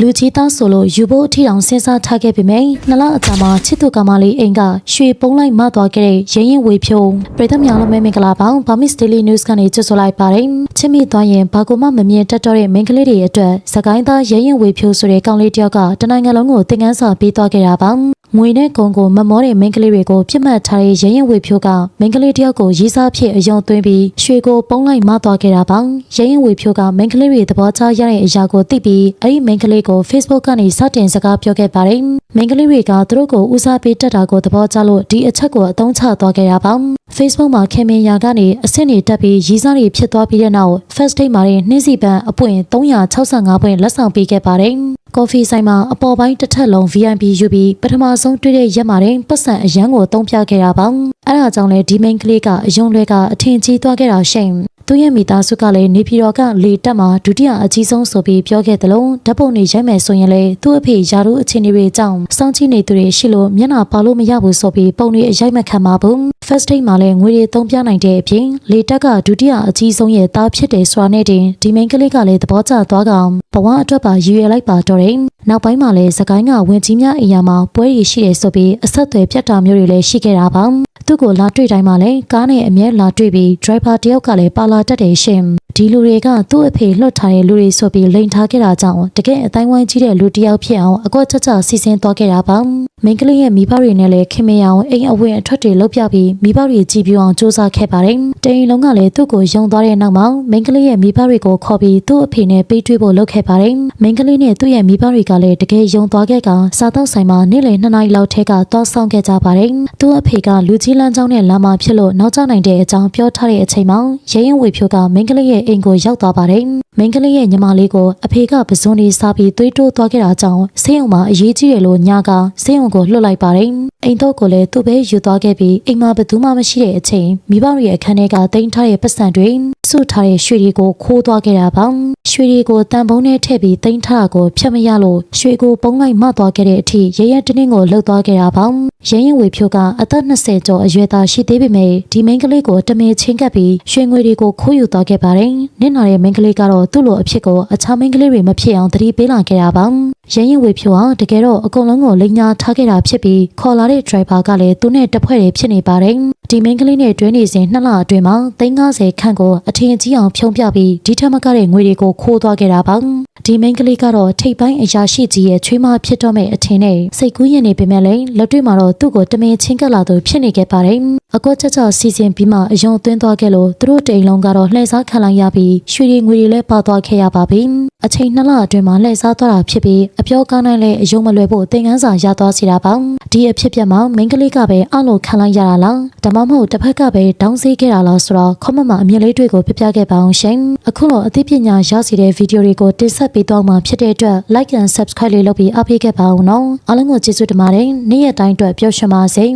လူကြီးသားဆိုလို့ယူဖို့အထီတောင်စဉ်းစားထားခဲ့ပေမယ့်နှစ်လအကြာမှာချစ်သူကောင်မလေးအိမ်ကရွှေပုံးလိုက်မသွားခဲ့တဲ့ရင်းရင်ဝေဖြိုးပြည်သူများလုံးမဲမင်္ဂလာပါဘာမစ်ဒေးလီနျူးစ်ကနေကြိုဆိုလိုက်ပါတယ်ချစ်မိသွားရင်ဘာကူမှမမြင်တတ်တော့တဲ့မိန်းကလေးတွေအတွက်စကိုင်းသားရင်းရင်ဝေဖြိုးဆိုတဲ့ကောင်လေးတယောက်ကတနိုင်ငံလုံးကိုသင်ခန်းစာပေးသွားခဲ့တာပါ ငွေနဲ့ကုန်ကိုမမောတဲ့မိန်းကလေးတွေကိုပြစ်မှတ်ထားတဲ့ရရင်ဝေဖြိုးကမိန်းကလေးတယောက်ကိုရေးစားဖြစ်အယုံသွင်းပြီးရွှေကိုပုံးလိုက်မသွားခဲ့တာပါရရင်ဝေဖြိုးကမိန်းကလေးတွေသဘောကျရတဲ့အရာကိုသိပြီးအဲ့ဒီမိန်းကလေးကို Facebook ကနေစတင်စကားပြောခဲ့ပါတယ်မိန်းကလေးတွေကသူတို့ကိုဦးစားပေးတက်တာကိုသဘောကျလို့ဒီအချက်ကိုအသုံးချသွားခဲ့တာပါ Facebook မှာခင်မင်ယာကနေအဆင့်တွေတက်ပြီးရေးစားတွေဖြစ်သွားပြီးတဲ့နောက် First Date မှာတဲ့နှင်းစီပန်းအပွင့်365ပွင့်လက်ဆောင်ပေးခဲ့ပါတယ် ကော်ဖီဆိုင်မှာအပေါ်ပိုင်းတစ်ထပ်လုံး VIP ယူပြီးပထမဆုံးတွေ့တဲ့ရက်မှာတင်ပတ်စံအရန်ကိုတုံးပြခဲ့တာပါအဲ့ဒါကြောင့်လေဒီမိန်းကလေးကအယုံလွဲကအထင်ကြီးသွားခဲ့တာရှိန် သူရဲ့မိသားစုကလည်းနေပြည်တော်ကလေတက်မှာဒုတိယအကြီးဆုံးဆိုပြီးပြောခဲ့တယ်လို့ဓာတ်ပုံတွေရိုက်မယ်ဆိုရင်လေသူ့အဖေယာတို့အခြေအနေတွေအကြောင်းစောင့်ကြည့်နေသူတွေရှိလို့မျက်နှာပါလို့မရဘူးဆိုပြီးပုံတွေအရိုက်မခံပါဘူး first date မှာလည်းငွေတွေသုံးပြနိုင်တဲ့အပြင်လေတက်ကဒုတိယအကြီးဆုံးရဲ့သားဖြစ်တယ်ဆိုတာနဲ့တင်ဒီမိန်းကလေးကလည်းသဘောကျသွားကောင်ဘဝအတွက်ပါရည်ရွယ်လိုက်ပါတော့တယ် နောက်ပိုင်းမှာလည်းစကိုင်းကဝင်ကြီးများအိမ်ယာမှာပွဲရည်ရှိတယ်ဆိုပြီးအဆက်အသွယ်ပြတ်တာမျိုးတွေလည်းရှိခဲ့တာပါသူ့ကိုလာတွေ့တိုင်းမှာလည်းကားနဲ့အမြဲလာတွေ့ပြီး driver တယောက်ကလည်းပါလာတတ်တယ်ရှင်ဒီလူတွေကသူ့အဖေလွတ်ထားတဲ့လူတွေဆိုပြီးလိန်ထားခဲ့တာကြောင့်တကယ်အတိုင်းဝိုင်းကြီးတဲ့လူတစ်ယောက်ဖြစ်အောင်အကွက်ချက်ချက်စီစဉ်သွားခဲ့တာပါ မိန်းကလေးရဲ့မိဘတွေနဲ့လည်းခင်မင်အောင်အိမ်အဝင်အထွက်တွေလုပ်ပြပြီးမိဘတွေကြည်ပြူအောင်စူးစမ်းခဲ့ပါတယ်တအိမ်လုံးကလည်းသူ့ကိုယုံသွားတဲ့နောက်မှာမိန်းကလေးရဲ့မိဘတွေကိုခေါ်ပြီးသူ့အဖေနဲ့ပေးတွေ့ဖို့လုပ်ခဲ့ပါတယ်မိန်းကလေးနဲ့သူ့ရဲ့မိဘတွေကလည်းတကယ်ယုံသွားခဲ့ကစားတော့ဆိုင်မှာနေ့လယ်2နာရီလောက်ထဲကသွားဆောင်ခဲ့ကြပါတယ်သူ့အဖေကလူကြီးလမ်းကြောင်းနဲ့လမ်းမှာဖြစ်လို့နောက်ကျနိုင်တဲ့အကြောင်းပြောထားတဲ့အချိန်မှာရဲရင်ဝေဖြိုးကမိန်းကလေးရဲ့အိမ်ကိုရောက်သွားပါတယ်မိန်းကလေးရဲ့ညီမလေးကိုအဖေကပဇွန်လေးစားပြီးသွေးတိုးသွားခဲ့တာကြောင့်ဆေးရုံမှာအရေးကြီးတယ်လို့ညာကဆေးရုံကိုလွှတ်လိုက်ပါတယ် အိမ်တော့ကိုလည်းသူ့ပဲယူသွားခဲ့ပြီးအိမ်မှာဘယ်သူမှမရှိတဲ့အချိန်မိဘရဲ့အခန်းထဲကတင်ထားတဲ့ပတ်စံတွေစုထားတဲ့ရွှေတွေကိုခိုးသွားခဲ့တာပါရွှေတွေကိုတန်ပုံးနဲ့ထည့်ပြီးတင်ထားတာကိုဖြတ်မရလို့ရွှေကိုပုံးလိုက်မသွားခဲ့တဲ့အထိရရတင်းတင်းကိုလှုပ်သွားခဲ့တာပါရရင်ရင်ဝေဖြိုးကအသက်20ကျော်အရွယ်သားရှိသေးပေမဲ့ဒီမိန်းကလေးကိုတမင်ချင်းကပ်ပြီးရွှေငွေတွေကိုခိုးယူသွားခဲ့ပါတယ်နင့်နာတဲ့မိန်းကလေးကတော့သူ့လိုအဖြစ်ကိုအခြားမိန်းကလေးတွေမဖြစ်အောင်သတိပေးလာခဲ့တာပါရရင်ရင်ဝေဖြိုးဟာတကယ်တော့အကုန်လုံးကိုလိန်ညာထားခဲ့တာဖြစ်ပြီးခေါ်လာတဲ့ driver ကလည်းသူနဲ့တဖွဲ့တည်းဖြစ်နေပါတယ်ဒီမိန်းကလေးနဲ့တွဲနေစဉ်နှစ်လအတွင်းမှာ350ခန့်ကိုအထင်ကြီးအောင်ဖြုံးပြပြီးဒီထက်မကတဲ့ငွေတွေကိုခိုးသွားခဲ့တာပါဒီမိန်းကလေးကတော့ထိပ်ပိုင်းအရာရှိကြီးရဲ့ချွေးမဖြစ်တော့မဲ့အထင်နဲ့စိတ်ကူးရင်နေပေမဲ့လည်းလက်တွေ့မှာတော့သူ့ကိုတမင်ချင်းကပ်လာသူဖြစ်နေခဲ့ပါတယ်အကောချက်ချက်စီစဉ်ပြီးမှအယုံသွင်းသွားခဲ့လို့သူတို့တိမ်လုံးကတော့လှည့်စားခံလိုက်ရပြီးရွှေတွေငွေတွေလည်းပါသွားခဲ့ရပါပြီအချိန်နှစ်လအတွင်းမှာလှည့်စားသွားတာဖြစ်ပြီးအပြောကားနိုင်လည်းအယုံမလွယ်ဖို့သင်ခန်းစာရသွားစီတာပါဒီအဖြစ်ပြက်မှာမိန်းကလေးကပဲအလို့ခံလိုက်ရတာလားဒါမှမဟုတ်တစ်ဖက်ကပဲတောင်းစီခဲ့တာလားဆိုတော့ခေါမမအမြင်လေးတွေကိုပြပြခဲ့ပါအောင်ရှင်အခုလိုအသိပညာရစီတဲ့ဗီဒီယိုတွေကိုတင်ဆက်ပေးသွားမှာဖြစ်တဲ့အတွက် like and subscribe လေးလုပ်ပြီးအားပေးခဲ့ပါအောင်နော်အားလုံးကိုကျေးဇူးတင်ပါတယ်နေ့ရက်တိုင်းအတွက်ပျော်ရွှင်ပါစေ